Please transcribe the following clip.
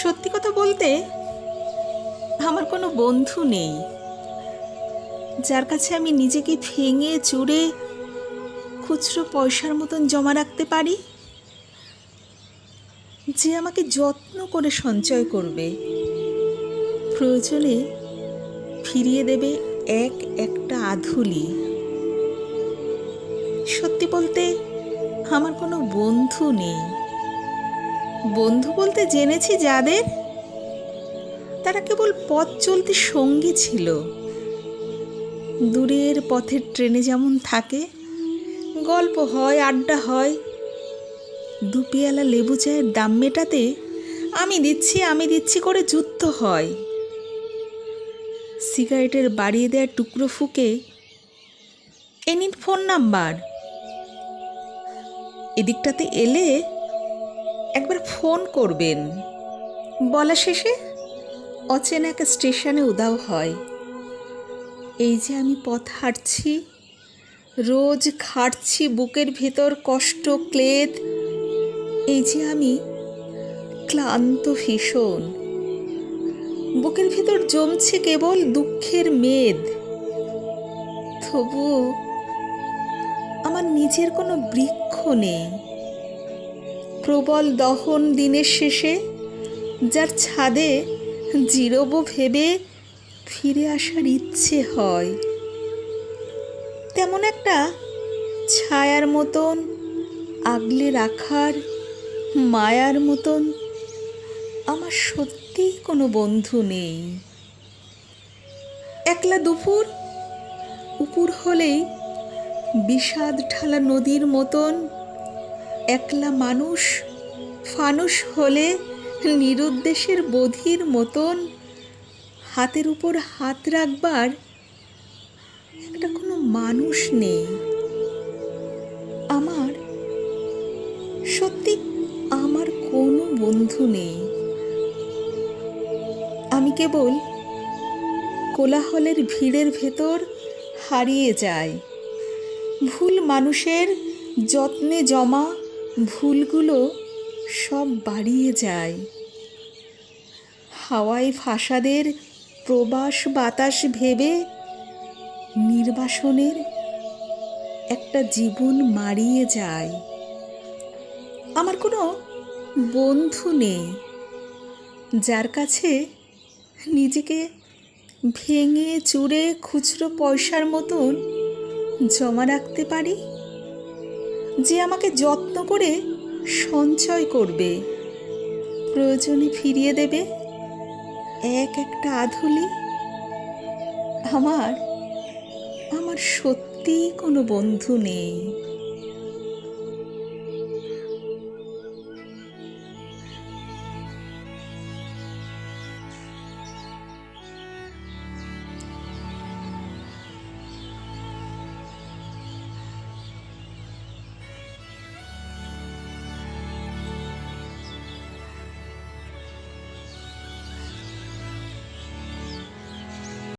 সত্যি কথা বলতে আমার কোনো বন্ধু নেই। যার কাছে আমি নিজেকে ভেঙে চুড়ে খুচরো পয়সার মতন জমা রাখতে পারি, যে আমাকে যত্ন করে সঞ্চয় করবে, প্রয়োজনে ফিরিয়ে দেবে এক একটা আধুলি। সত্যি বলতে আমার কোনো বন্ধু নেই। বন্ধু বলতে জেনেছি যাদের। তারা কেবল পথ চলতে সঙ্গী ছিল। দূরের পথের ট্রেনে যেমন থাকে, গল্প হয়, আড্ডা হয়, দুপিয়ালা লেবু চায়ের দাম মেটাতে আমি দিচ্ছি আমি দিচ্ছি করে যুদ্ধ হয়। সিগারেটের বাড়িয়ে দেওয়ার টুকরো ফুকে এ ফোন নাম্বার। এদিকটাতে এলে একবার ফোন করবেন। বলা শেষে অচেনা এক স্টেশনে উদাও হয়। এই যে আমি পথ হাঁটছি, রোজ খাটছি বুকের ভেতর কষ্ট, ক্লেদ, এই যে আমি ক্লান্ত ভীষণ। বুকের ভেতর জমছে কেবল দুঃখের মেদ। তবু আমার নিজের কোনো বৃক্ষ নেই। প্রবল দহন দিনের শেষে যার ছাদে জিরবো ভেবে ফিরে আসার ইচ্ছে হয়। তেমন একটা ছায়ার মতন, আগলে রাখার, মায়ার মতন আমার সত্যিই কোনো বন্ধু নেই। একলা দুপুর, উপুর হলেই বিষাদ ঢালা নদীর মতন একলা মানুষ, ফানুষ হলে নিরুদ্দেশের বধির মতন হাতের উপর হাত রাখবার একটা কোনো মানুষ নেই। আমার, সত্যি আমার কোনো বন্ধু নেই। আমি কেবল কোলাহলের ভিড়ের ভেতর হারিয়ে যাই। ভুল মানুষের যত্নে জমা ভুলগুলো সব বাড়িয়ে যায়। হাওয়ায় ফাসাদের প্রবাস বাতাস ভেবে নির্বাসনের একটা জীবন মারিয়ে যায়। আমার কোনো বন্ধু নেই, যার কাছে নিজেকে ভেঙে চুরে খুচরো পয়সার মতন জমা রাখতে পারি। যে আমাকে যত্ন করে সঞ্চয় করবে। প্রয়োজনে ফিরিয়ে দেবে। এক একটা আধুলি। আমার আমার সত্যিই কোনো বন্ধু নেই।